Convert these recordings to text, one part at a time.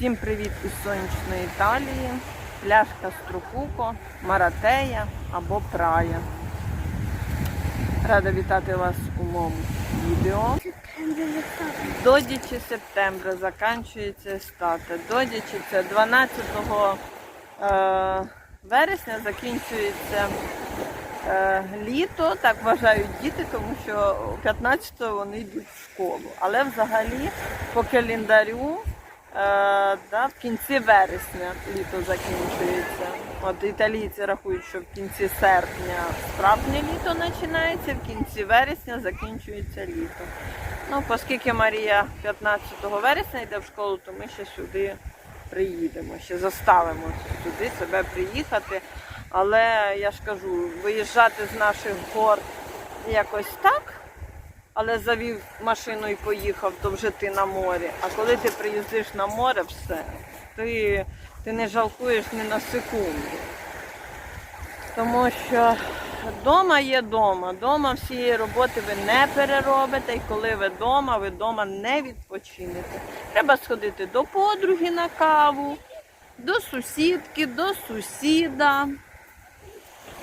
Всім привіт із сонячної Італії. Пляшка Струкуко, Маратея або Прая. Рада вітати вас у моєму відео. Додячи септембра закінчується естата. Додячи це 12 е, вересня закінчується е, літо, так вважають діти, тому що 15-го вони йдуть в школу. Але взагалі по календарю да, в кінці вересня літо закінчується. От італійці рахують, що в кінці серпня справжнє літо починається, в кінці вересня закінчується літо. Ну, оскільки Марія 15 вересня йде в школу, то ми ще сюди приїдемо, ще заставимо сюди себе приїхати. Але я ж кажу, виїжджати з наших гор якось так, але завів машину і поїхав, то вже ти на морі. А коли ти приїздиш на море, все, ти, ти не жалкуєш ні на секунду. Тому що вдома є вдома. Дома всієї роботи ви не переробите, і коли ви вдома, ви вдома не відпочинете. Треба сходити до подруги на каву, до сусідки, до сусіда.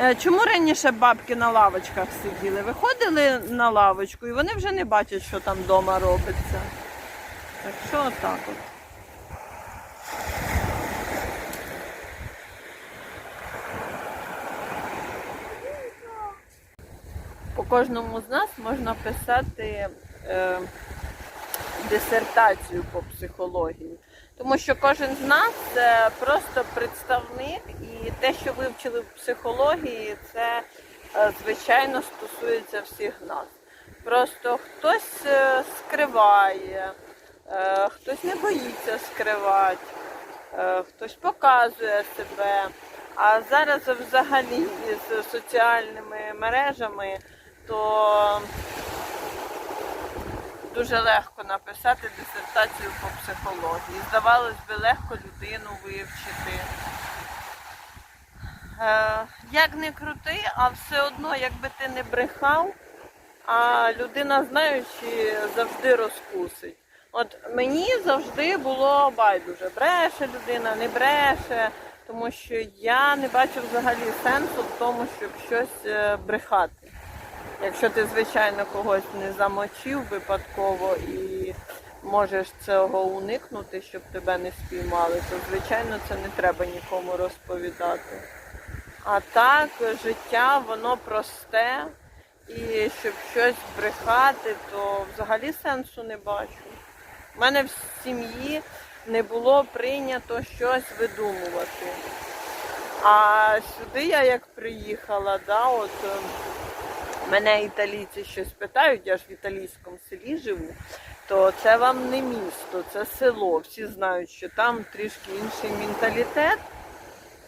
Е, Чому раніше бабки на лавочках сиділи? Виходили на лавочку і вони вже не бачать, що там вдома робиться. Так що отак от. По кожному з нас можна писати е, дисертацію по психології. Тому що кожен з нас це просто представник, і те, що вивчили в психології, це е, звичайно стосується всіх нас. Просто хтось е, скриває, е, хтось не боїться скривати, хтось показує себе. А зараз взагалі з соціальними мережами, то дуже легко написати дисертацію по психології. Здавалось би, легко людину вивчити. Е, як не крути, а все одно, якби ти не брехав, а людина, знаючи, завжди розкусить. От мені завжди було байдуже, бреше людина, не бреше, тому що я не бачу взагалі сенсу в тому, щоб щось е, брехати. Якщо ти, звичайно, когось не замочив випадково і можеш цього уникнути, щоб тебе не спіймали, то звичайно це не треба нікому розповідати. А так, життя, воно просте, і щоб щось брехати, то взагалі сенсу не бачу. У мене в сім'ї не було прийнято щось видумувати. А сюди я як приїхала, да, от е, мене італійці щось питають, я ж в італійському селі живу, то це вам не місто, це село. Всі знають, що там трішки інший менталітет.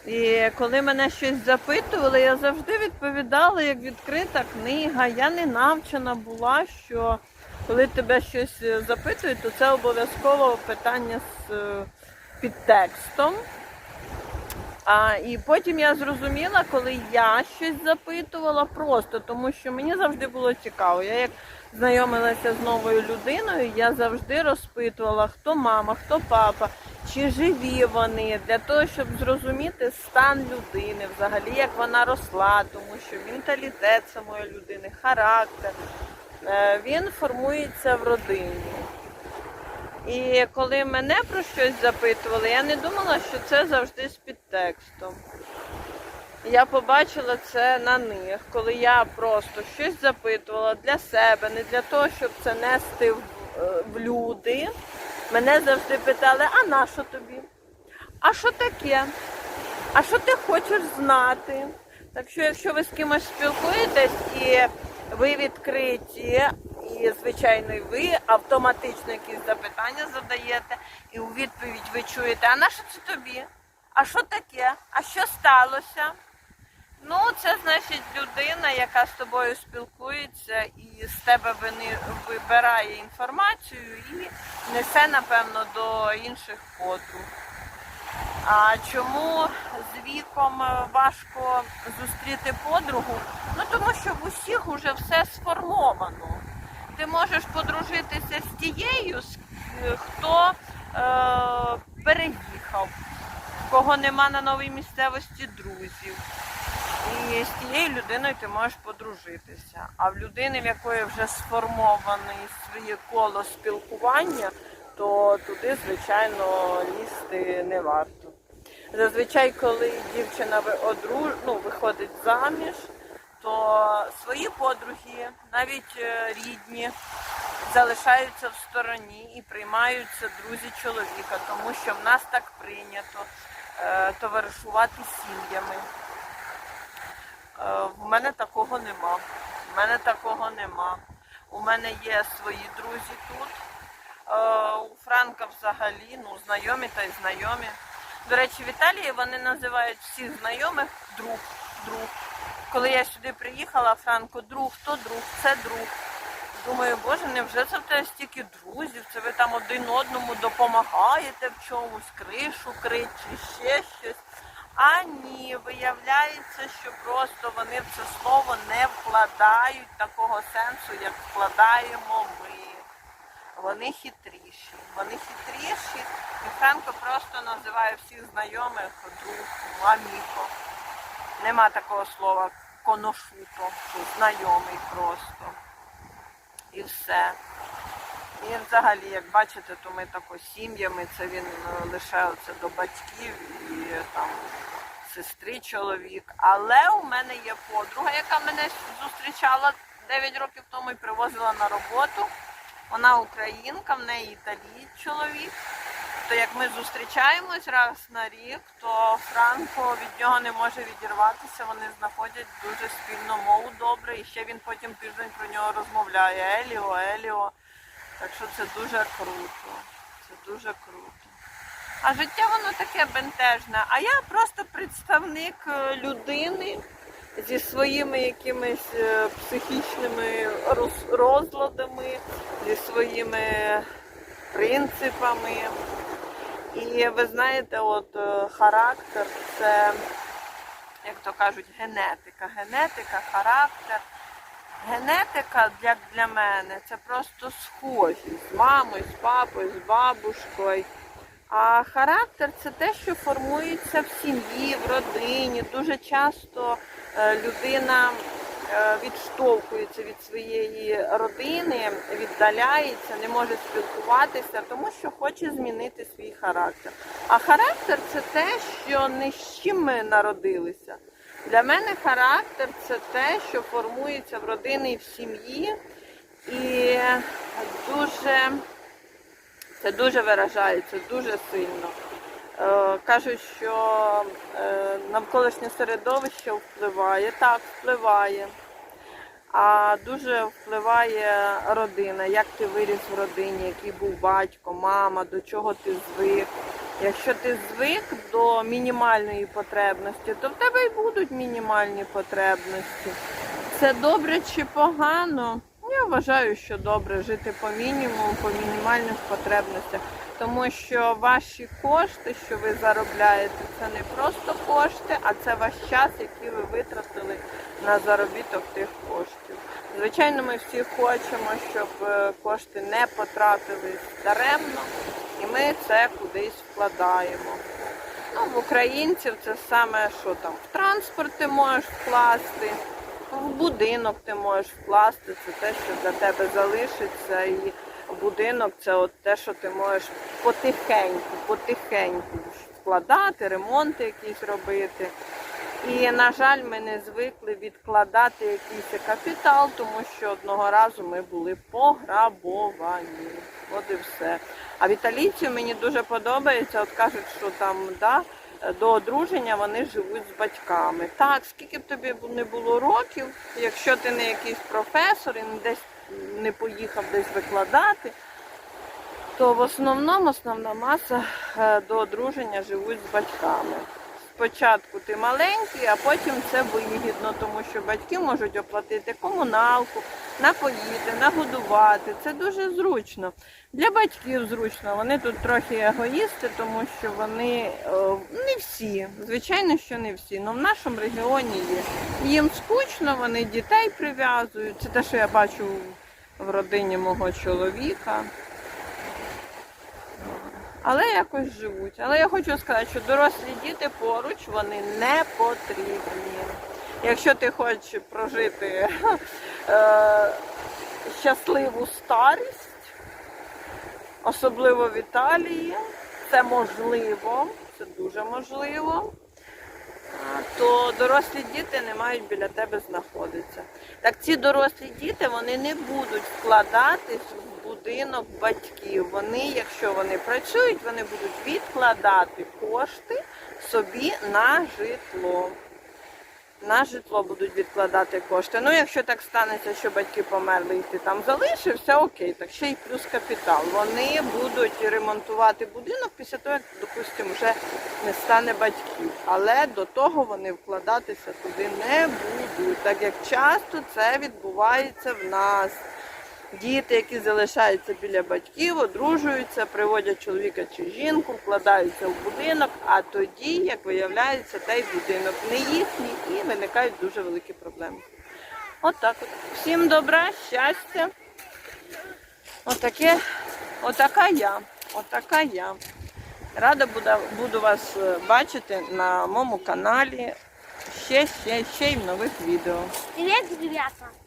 І коли мене щось запитували, я завжди відповідала як відкрита книга. Я не навчена була, що коли тебе щось е, запитують, то це обов'язково питання з е, підтекстом. А, і потім я зрозуміла, коли я щось запитувала просто, тому що мені завжди було цікаво. Я як знайомилася з новою людиною, я завжди розпитувала, хто мама, хто папа, чи живі вони, для того, щоб зрозуміти стан людини, взагалі як вона росла, тому що менталітет самої людини, характер, е, він формується в родині. І коли мене про щось запитували, я не думала, що це завжди з підтекстом. Я побачила це на них, коли я просто щось запитувала для себе, не для того, щоб це нести в, е, в люди. Мене завжди питали, а на що тобі? А що таке? А що ти хочеш знати? Так що, якщо ви з кимось спілкуєтесь і ви відкриті, і, звичайно, і ви автоматично якісь запитання задаєте, і у відповідь ви чуєте, а на що це тобі? А що таке? А що сталося? Ну, це значить людина, яка з тобою спілкується і з тебе вибирає інформацію і несе, напевно, до інших подруг. А чому з віком е, важко зустріти подругу? Ну тому що в усіх уже все сформовано. Ти можеш подружитися з тією, е, хто е, пере кого нема на новій місцевості друзів. І з тією людиною ти можеш подружитися. А в людини, в якої вже сформоване своє коло спілкування, то туди, звичайно, лізти не варто. Зазвичай, коли дівчина одру... ну, виходить заміж, то свої подруги, навіть е, рідні, залишаються в стороні і приймаються друзі чоловіка, тому що в нас так прийнято е, товаришувати сім'ями. Е, В мене такого нема. В мене такого нема. У мене є свої друзі тут. У Франка взагалі, ну, знайомі та й знайомі. До речі, в Італії вони називають всіх знайомих друг, друг. Коли я сюди приїхала, Франко, друг, хто друг? Це друг. Думаю, боже, невже це в тебе стільки друзів? Це ви там один одному допомагаєте в чомусь, кришу крить чи ще щось. А ні, виявляється, що просто вони в це слово не вкладають такого сенсу, як вкладаємо ми. Вони хитріші. Вони хитріші. І Франко просто називає всіх знайомих друг, аміко. Нема такого слова коношуто, знайомий просто. І все. І взагалі, як бачите, то ми тако сім'ями, це він е, оце до батьків і там сестри чоловік. Але у мене є подруга, яка мене зустрічала 9 років тому і привозила на роботу. Вона українка, в неї італієць чоловік. То як ми зустрічаємось раз на рік, то Франко від нього не може відірватися. Вони знаходять дуже спільну мову добре, і ще він потім тиждень про нього розмовляє. Еліо, Еліо. Так що це дуже круто. Це дуже круто. А життя воно таке бентежне. А я просто представник е, людини зі своїми якимись е, психічними розладами, зі своїми принципами. І ви знаєте, от е, характер це, як то кажуть, генетика. Генетика, характер. Генетика як для мене це просто схожість з мамою, з папою, з бабушкою. А характер це те, що формується в сім'ї, в родині. Дуже часто е, людина відштовхується від своєї родини, віддаляється, не може спілкуватися, тому що хоче змінити свій характер. А характер це те, що не з чим ми народилися. Для мене характер це те, що формується в родині і в сім'ї, і дуже це дуже виражається, дуже сильно. Е, кажуть, що е, навколишнє середовище впливає, так, впливає. А дуже впливає родина, як ти виріс в родині, який був батько, мама, до чого ти звик. Якщо ти звик до мінімальної потребності, то в тебе і будуть мінімальні потребності. Це добре чи погано? Я вважаю, що добре жити по мінімуму, по мінімальних потребностях. Тому що ваші кошти, що ви заробляєте, це не просто кошти, а це ваш час, який ви витратили на заробіток тих коштів. Звичайно, ми всі хочемо, щоб е, кошти не потратились даремно, і ми це кудись вкладаємо. Ну, в українців це саме, що там в транспорт ти можеш вкласти, в будинок ти можеш вкласти, це те, що для тебе залишиться. Будинок це от те, що ти можеш потихеньку, потихеньку вкладати, ремонти якісь робити. І, на жаль, ми не звикли відкладати якийсь капітал, тому що одного разу ми були пограбовані. От і все. А в італійців мені дуже подобається, от кажуть, що там да, до одруження вони живуть з батьками. Так, скільки б тобі не було років, якщо ти не якийсь професор і не десь не поїхав десь викладати, то в основному основна маса е, до одруження живуть з батьками. Спочатку ти маленький, а потім це вигідно, тому що батьки можуть оплатити комуналку, напоїти, нагодувати. Це дуже зручно. Для батьків зручно. Вони тут трохи егоїсти, тому що вони е, не всі, звичайно, що не всі. але в нашому регіоні є. Їм скучно, вони дітей прив'язують. Це те, що я бачу в родині мого чоловіка. але якось живуть. Але я хочу сказати, що дорослі діти поруч вони не потрібні. Якщо ти хочеш прожити е, щасливу старість, особливо в Італії, це можливо, це дуже можливо, то дорослі діти не мають біля тебе знаходитися. Так ці дорослі діти вони не будуть вкладатись в будинок батьків. Вони, якщо вони працюють, вони будуть відкладати кошти собі на житло. На житло будуть відкладати кошти. Ну, якщо так станеться, що батьки померли і ти там залишився, окей, так ще й плюс капітал. Вони будуть ремонтувати будинок після того, як, допустимо, вже не стане батьків. Але до того вони вкладатися туди не будуть, так як часто це відбувається в нас. Діти, які залишаються біля батьків, одружуються, приводять чоловіка чи жінку, вкладаються в будинок, а тоді, як виявляється, той будинок не їхній і виникають дуже великі проблеми. От так от. Всім добра, щастя. Отаке, отака я. Отака я. Рада буду, буду вас е, бачити на моєму каналі ще, ще, ще й в нових відео. Привет, ребята!